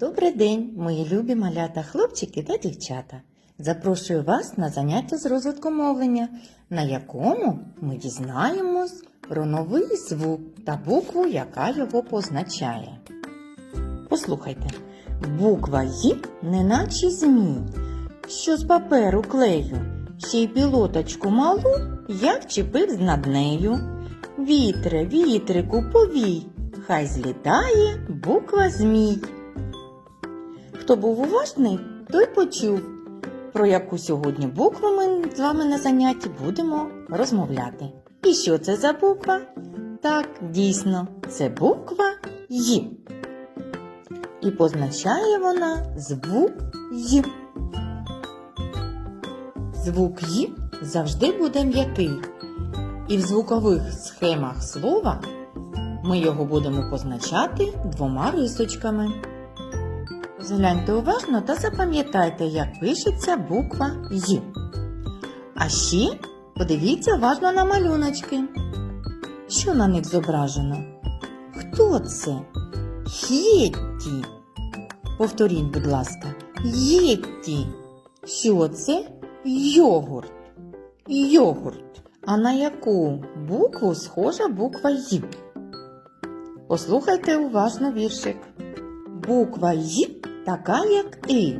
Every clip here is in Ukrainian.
Добрий день, мої любі малята, хлопчики та дівчата. Запрошую вас на заняття з розвитку мовлення, на якому ми дізнаємось про новий звук та букву, яка його позначає. Послухайте, буква «Й» неначе змій, що з паперу клею, ще й пілоточку малу я вчепив над нею. Вітре, вітрику, повій, хай злітає буква змій. Хто був уважний, той почув, про яку сьогодні букву ми з вами на занятті будемо розмовляти. І що це за буква? Так, дійсно, це буква Й. І позначає вона звук Й. Звук Й завжди буде м'який. І в звукових схемах слова ми його будемо позначати двома рисочками. Згляньте уважно та запам'ятайте, як пишеться буква Й. А ще подивіться уважно на малюночки. Що на них зображено? Хто це? Єтті. Повторіть, будь ласка, Єтті. Що це? Йогурт. Йогурт. А на яку букву схожа буква Й? Послухайте уважно віршик. Буква Й така, як І,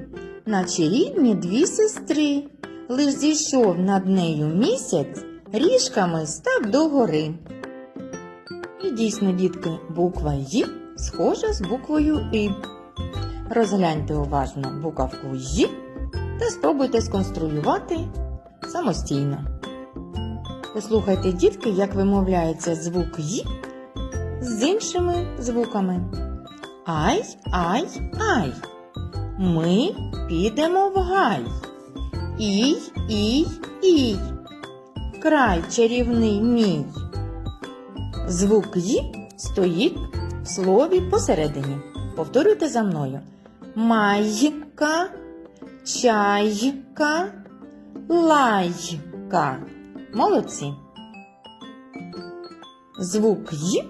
наче рідні дві сестри. Лиш зійшов над нею місяць, ріжками став догори. І дійсно, дітки, буква Й схожа з буквою І. Розгляньте уважно буковку Й та спробуйте сконструювати самостійно. Послухайте, дітки, як вимовляється звук Й з іншими звуками. Ай, ай, ай. Ми підемо в гай. Ій, ій, ій. Край чарівний мій. Звук Й стоїть в слові посередині. Повторюйте за мною. Майка, чайка, лайка. Молодці. Звук Й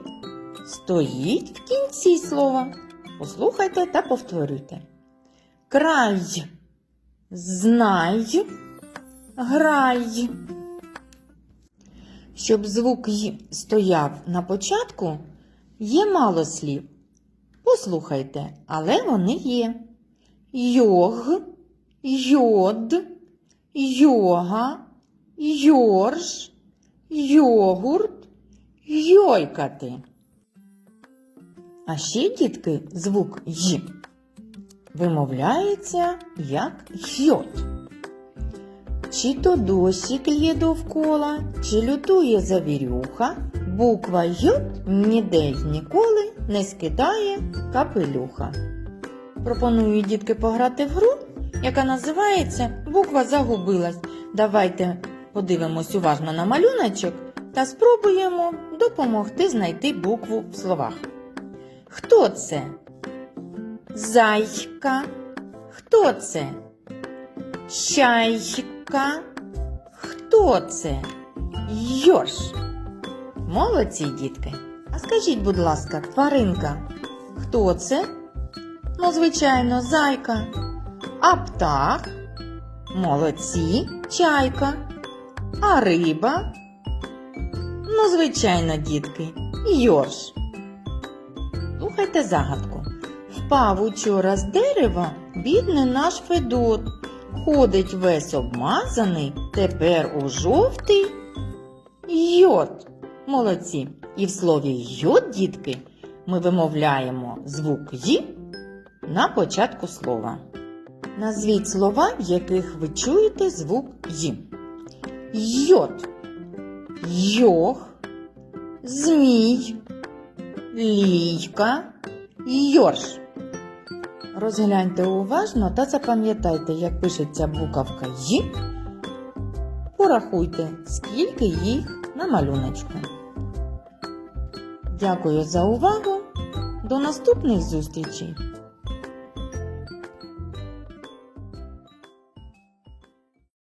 стоїть в кінці слова. Послухайте та повторюйте. Край, знай, грай. Щоб звук Й стояв на початку, є мало слів. Послухайте, але вони є. Йог, йод, йога, йорж, йогурт, йойкати. А ще, дітки, звук Й вимовляється як йод. Чи то дощик лє довкола, чи лютує завірюха, буква йод ніде й ніколи не скидає капелюха. Пропоную дітки пограти в гру, яка називається Буква загубилась. Давайте подивимось уважно на малюночок та спробуємо допомогти знайти букву в словах. Хто це? Зайка. Хто це? Чайка. Хто це? Йорш. Молодці, дітки. А скажіть, будь ласка, тваринка, хто це? Ну, звичайно, зайка. А птах? Молодці, чайка. А риба? Ну, звичайно, дітки, йорш. Слухайте загадку. Впав учора з дерева бідний наш Федот. Ходить весь обмазаний, тепер у жовтий йод. Молодці. І в слові йод, дітки, ми вимовляємо звук Й на початку слова. Назвіть слова, в яких ви чуєте звук Й. Йод, йог, змій, лійка, йорш. Розгляньте уважно та запам'ятайте, як пишеться буковка Й. Порахуйте, скільки їх на малюночку. Дякую за увагу. До наступних зустрічей!